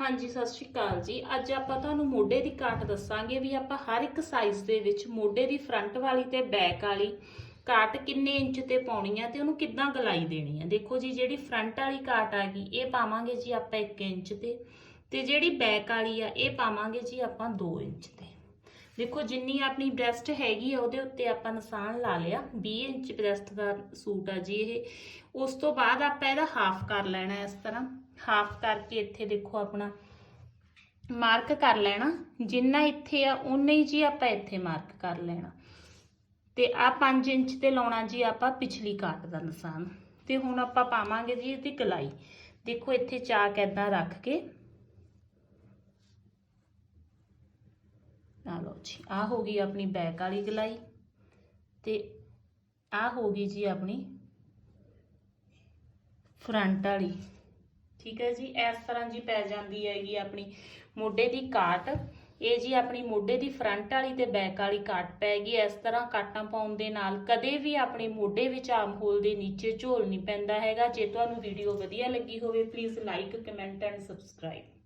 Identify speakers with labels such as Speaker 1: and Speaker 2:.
Speaker 1: ਹਾਂਜੀ, ਸਤਿ ਸ਼੍ਰੀ ਅਕਾਲ ਜੀ। ਅੱਜ ਆਪਾਂ ਤੁਹਾਨੂੰ ਮੋਢੇ ਦੀ ਕਾਟ ਦੱਸਾਂਗੇ ਵੀ ਆਪਾਂ ਹਰ ਇੱਕ ਸਾਈਜ਼ ਦੇ ਵਿੱਚ ਮੋਢੇ ਦੀ ਫਰੰਟ ਵਾਲੀ ਤੇ ਬੈਕ ਵਾਲੀ ਕਾਟ ਕਿੰਨੇ ਇੰਚ ਤੇ ਪਾਉਣੀ ਆ ਤੇ ਉਹਨੂੰ ਕਿੱਦਾਂ ਗਲਾਈ ਦੇਣੀ ਆ। ਦੇਖੋ ਜੀ, ਜਿਹੜੀ ਫਰੰਟ ਵਾਲੀ ਕਾਟ ਆ ਗਈ, ਇਹ ਪਾਵਾਂਗੇ ਜੀ ਆਪਾਂ 1 ਇੰਚ ਤੇ ਤੇ ਜਿਹੜੀ ਬੈਕ ਵਾਲੀ ਆ, ਇਹ ਪਾਵਾਂਗੇ ਜੀ ਆਪਾਂ 2 ਇੰਚ ਤੇ। ਦੇਖੋ, ਜਿੰਨੀ ਆਪਣੀ ਬ੍ਰੈਸਟ ਹੈਗੀ ਆ, ਉਹਦੇ ਉੱਤੇ ਆਪਾਂ ਨਿਸ਼ਾਨ ਲਾ ਲਿਆ। 20 ਇੰਚ ਬ੍ਰੈਸਟ ਦਾ ਸੂਟ ਆ ਜੀ ਇਹ। ਉਸ ਤੋਂ ਬਾਅਦ ਆਪਾਂ ਇਹਦਾ ਹਾਫ ਕਰ ਲੈਣਾ ਇਸ ਤਰ੍ਹਾਂ। ਹਾਫ ਕਰਕੇ ਇੱਥੇ ਦੇਖੋ ਆਪਣਾ ਮਾਰਕ ਕਰ ਲੈਣਾ। ਜਿੰਨਾ ਇੱਥੇ ਆ ਉਨਾ ਹੀ ਜੀ ਆਪਾਂ ਇੱਥੇ ਮਾਰਕ ਕਰ ਲੈਣਾ। ਤੇ ਆ 5 ਇੰਚ ਤੇ ਲਾਉਣਾ ਜੀ ਆਪਾਂ ਪਿਛਲੀ ਕਾਟ ਦਾ ਨਿਸ਼ਾਨ। ਤੇ ਹੁਣ ਆਪਾਂ ਪਾਵਾਂਗੇ ਜੀ ਇਹਦੀ ਗਲਾਈ ਦੇਖੋ ਇੱਥੇ ਚਾਕ ਏਦਾਂ ਰੱਖ ਕੇ। ਆ ਲਓ ਜੀ, ਆ ਹੋ ਗਈ ਆਪਣੀ ਬੈਕ ਵਾਲੀ ਗਲਾਈ ਤੇ ਆ ਹੋ ਗਈ ਜੀ ਆਪਣੀ ਫਰੰਟ ਵਾਲੀ। ਠੀਕ ਹੈ ਜੀ, ਇਸ ਤਰ੍ਹਾਂ ਜੀ ਪੈ ਜਾਂਦੀ ਹੈਗੀ ਆਪਣੀ ਮੋਢੇ ਦੀ ਕਾਟ। ਇਹ ਜੀ ਆਪਣੀ ਮੋਢੇ ਦੀ ਫਰੰਟ ਵਾਲੀ ਤੇ ਬੈਕ ਵਾਲੀ ਕਾਟ ਪੈ ਗਈ। ਇਸ ਤਰ੍ਹਾਂ ਕਾਟਾਂ ਪਾਉਣ ਦੇ ਨਾਲ ਕਦੇ ਵੀ ਆਪਣੇ ਮੋਢੇ ਵਿੱਚ ਆਮ ਹੋਲ ਦੇ ਨੀਚੇ ਝੋਲ ਨਹੀਂ ਪੈਂਦਾ ਹੈਗਾ। ਜੇ ਤੁਹਾਨੂੰ ਵੀਡੀਓ ਵਧੀਆ ਲੱਗੀ ਹੋਵੇ please like comment and subscribe